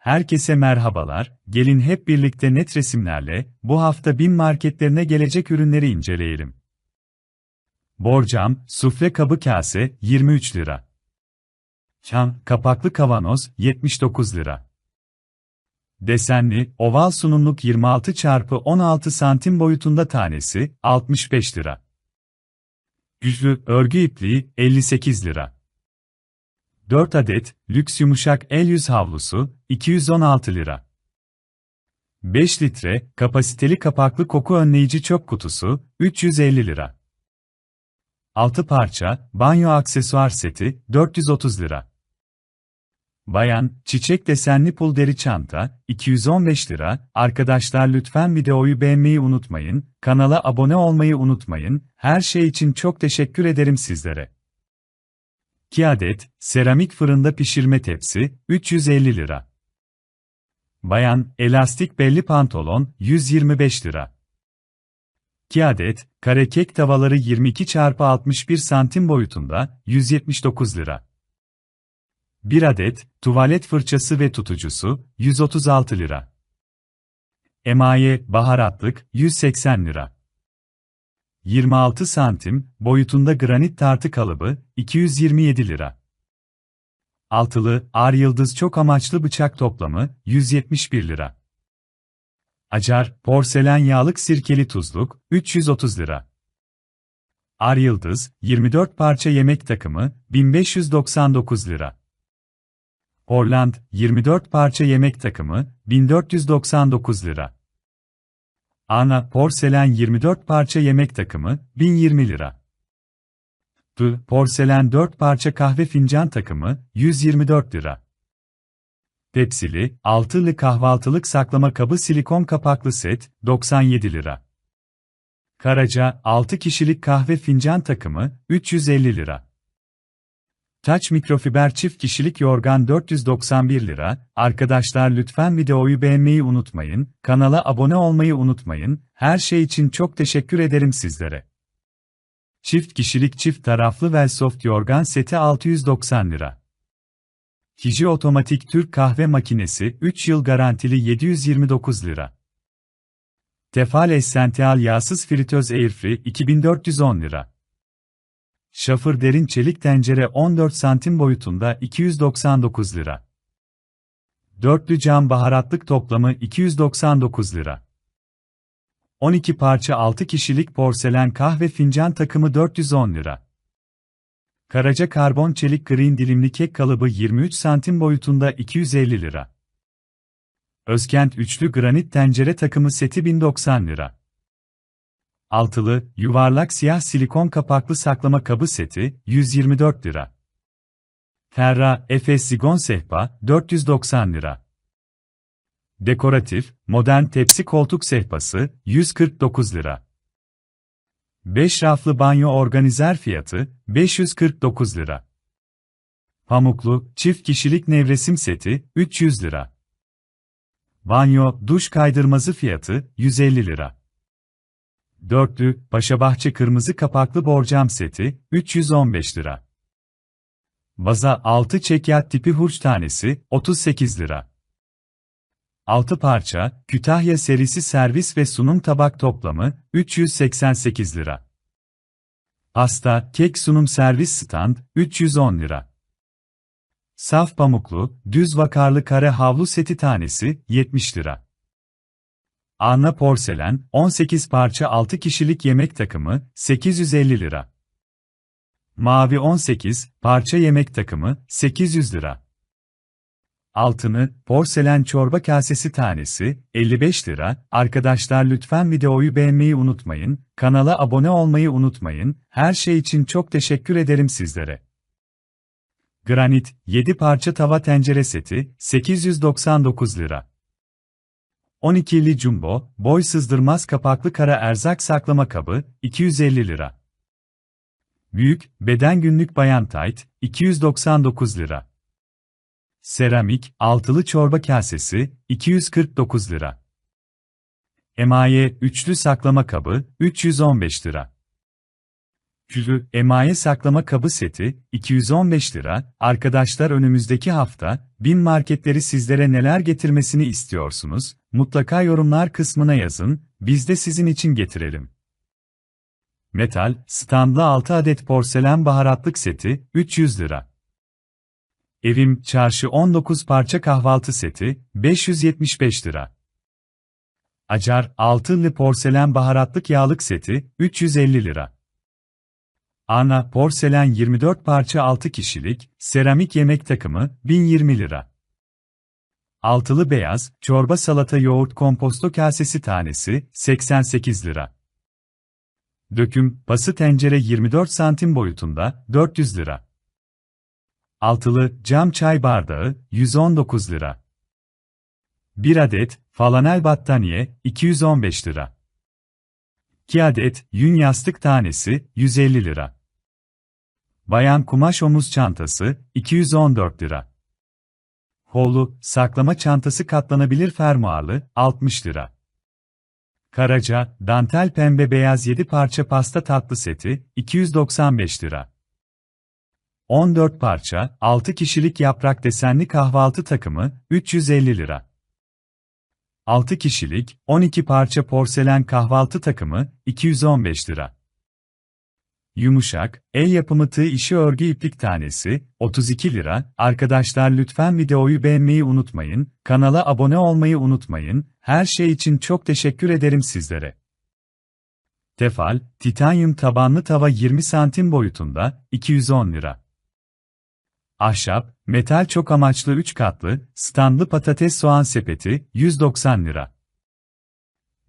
Herkese merhabalar, gelin hep birlikte net resimlerle, bu hafta BİM marketlerine gelecek ürünleri inceleyelim. Borcam, sufle kabı kase, 23 lira. Çan, kapaklı kavanoz, 79 lira. Desenli, oval sunumluk 26 çarpı 16 santim boyutunda tanesi, 65 lira. Güçlü, örgü ipliği, 58 lira. 4 adet, lüks yumuşak el yüz havlusu, 216 lira. 5 litre, kapasiteli kapaklı koku önleyici çöp kutusu, 350 lira. 6 parça, banyo aksesuar seti, 430 lira. Bayan, çiçek desenli pul deri çanta, 215 lira. Arkadaşlar lütfen videoyu beğenmeyi unutmayın, kanala abone olmayı unutmayın, her şey için çok teşekkür ederim sizlere. 2 adet, seramik fırında pişirme tepsi, 350 lira. Bayan, elastik belli pantolon, 125 lira. 2 adet, kare kek tavaları 22 x 61 santim boyutunda, 179 lira. 1 adet, tuvalet fırçası ve tutucusu, 136 lira. Emaye, baharatlık, 180 lira. 26 santim, boyutunda granit tartı kalıbı, 227 lira. Altılı, ar yıldız çok amaçlı bıçak toplamı, 171 lira. Acar, porselen yağlık sirkeli tuzluk, 330 lira. Ar yıldız, 24 parça yemek takımı, 1599 lira. Orland, 24 parça yemek takımı, 1499 lira. Ana porselen 24 parça yemek takımı 1020 lira. Tu porselen 4 parça kahve fincan takımı 124 lira. Tepsili, altılı kahvaltılık saklama kabı silikon kapaklı set 97 lira. Karaca 6 kişilik kahve fincan takımı 350 lira. Taç mikrofiber çift kişilik yorgan 491 lira. Arkadaşlar lütfen videoyu beğenmeyi unutmayın, kanala abone olmayı unutmayın. Her şey için çok teşekkür ederim sizlere. Çift kişilik çift taraflı Velsoft yorgan seti 690 lira. Hiji otomatik Türk kahve makinesi 3 yıl garantili 729 lira. Tefal Essential yağsız fritöz airfree 2410 lira. Şafır derin çelik tencere 14 santim boyutunda 299 lira. Dörtlü cam baharatlık toplamı 299 lira. 12 parça 6 kişilik porselen kahve fincan takımı 410 lira. Karaca karbon çelik green dilimli kek kalıbı 23 santim boyutunda 250 lira. Özkent üçlü granit tencere takımı seti 1090 lira. Altılı, yuvarlak siyah silikon kapaklı saklama kabı seti, 124 lira. Terra, Efes Zigon Sehpa, 490 lira. Dekoratif, modern tepsi koltuk sehpası, 149 lira. 5 raflı banyo organizer fiyatı, 549 lira. Pamuklu, çift kişilik nevresim seti, 300 lira. Banyo, duş kaydırmazı fiyatı, 150 lira. Dörtlü, Paşabahçe kırmızı kapaklı borcam seti, 315 lira. Vaza 6 çekyat tipi hurç tanesi, 38 lira. 6 parça, Kütahya serisi servis ve sunum tabak toplamı, 388 lira. Pasta, kek sunum servis stand, 310 lira. Saf pamuklu, düz vakarlı kare havlu seti tanesi, 70 lira. Anna porselen, 18 parça 6 kişilik yemek takımı, 850 lira. Mavi 18 parça yemek takımı, 800 lira. Altını, porselen çorba kasesi tanesi, 55 lira. Arkadaşlar lütfen videoyu beğenmeyi unutmayın, kanala abone olmayı unutmayın, her şey için çok teşekkür ederim sizlere. Granit, 7 parça tava tencere seti, 899 lira. 12'li jumbo, boy sızdırmaz kapaklı kara erzak saklama kabı, 250 lira. Büyük, beden günlük bayan tayt, 299 lira. Seramik, altılı çorba kasesi, 249 lira. Emaye, üçlü saklama kabı, 315 lira. Külü, emaye saklama kabı seti, 215 lira. Arkadaşlar önümüzdeki hafta, bin marketleri sizlere neler getirmesini istiyorsunuz? Mutlaka yorumlar kısmına yazın, biz de sizin için getirelim. Metal, standlı 6 adet porselen baharatlık seti, 300 lira. Evim, çarşı 19 parça kahvaltı seti, 575 lira. Acar, altınlı porselen baharatlık yağlık seti, 350 lira. Ana, porselen 24 parça 6 kişilik, seramik yemek takımı, 1020 lira. Altılı beyaz, çorba salata yoğurt komposto kasesi tanesi, 88 lira. Döküm, pası tencere 24 santim boyutunda, 400 lira. Altılı, cam çay bardağı, 119 lira. 1 adet, falanel battaniye, 215 lira. 2 adet, yün yastık tanesi, 150 lira. Bayan kumaş omuz çantası, 214 lira. Holu, saklama çantası katlanabilir fermuarlı, 60 lira. Karaca, dantel pembe beyaz 7 parça pasta tatlı seti, 295 lira. 14 parça, 6 kişilik yaprak desenli kahvaltı takımı, 350 lira. 6 kişilik, 12 parça porselen kahvaltı takımı, 215 lira. Yumuşak, el yapımı tığ işi örgü iplik tanesi, 32 lira. Arkadaşlar lütfen videoyu beğenmeyi unutmayın, kanala abone olmayı unutmayın, her şey için çok teşekkür ederim sizlere. Tefal, titanyum tabanlı tava 20 santim boyutunda, 210 lira. Ahşap, metal çok amaçlı 3 katlı, standlı patates soğan sepeti, 190 lira.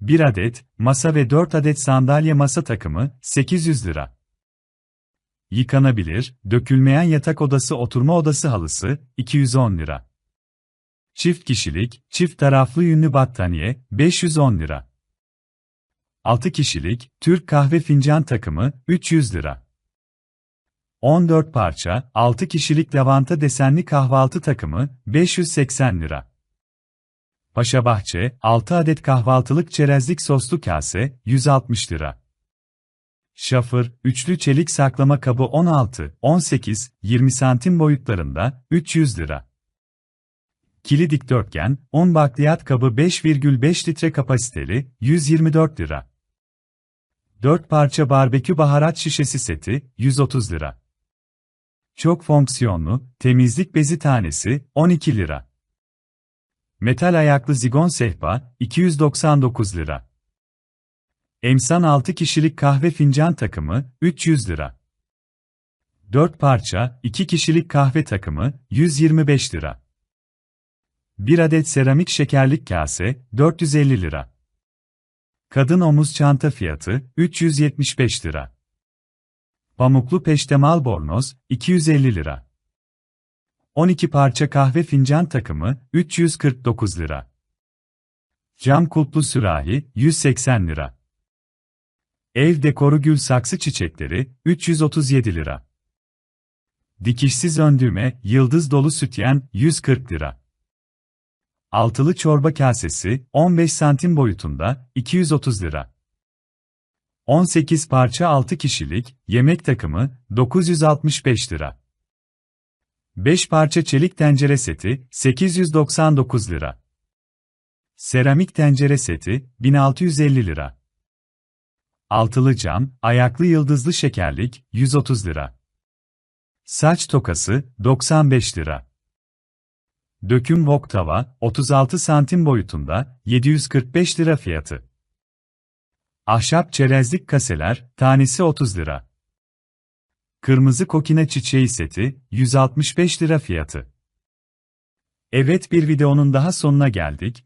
1 adet, masa ve 4 adet sandalye masa takımı, 800 lira. Yıkanabilir, dökülmeyen yatak odası oturma odası halısı, 210 lira. Çift kişilik, çift taraflı yünlü battaniye, 510 lira. 6 kişilik, Türk kahve fincan takımı, 300 lira. 14 parça, 6 kişilik lavanta desenli kahvaltı takımı, 580 lira. Paşa Bahçe, 6 adet kahvaltılık çerezlik soslu kase, 160 lira. Şafır, üçlü çelik saklama kabı 16, 18, 20 santim boyutlarında, 300 lira. Kili dikdörtgen, 10 bakliyat kabı 5,5 litre kapasiteli, 124 lira. 4 parça barbekü baharat şişesi seti, 130 lira. Çok fonksiyonlu, temizlik bezi tanesi, 12 lira. Metal ayaklı zigon sehpa, 299 lira. Emsan 6 kişilik kahve fincan takımı, 300 lira. 4 parça, 2 kişilik kahve takımı, 125 lira. 1 adet seramik şekerlik kase, 450 lira. Kadın omuz çanta fiyatı, 375 lira. Pamuklu peştemal bornoz, 250 lira. 12 parça kahve fincan takımı, 349 lira. Cam kulplu sürahi, 180 lira. Ev dekoru gül saksı çiçekleri, 337 lira. Dikişsiz öndüğme, yıldız dolu sütyen, 140 lira. Altılı çorba kasesi, 15 santim boyutunda, 230 lira. 18 parça 6 kişilik, yemek takımı, 965 lira. 5 parça çelik tencere seti, 899 lira. Seramik tencere seti, 1650 lira. Altılı cam, ayaklı yıldızlı şekerlik, 130 lira. Saç tokası, 95 lira. Döküm wok tava, 36 santim boyutunda, 745 lira fiyatı. Ahşap çerezlik kaseler, tanesi 30 lira. Kırmızı kokina çiçeği seti, 165 lira fiyatı. Evet bir videonun daha sonuna geldik.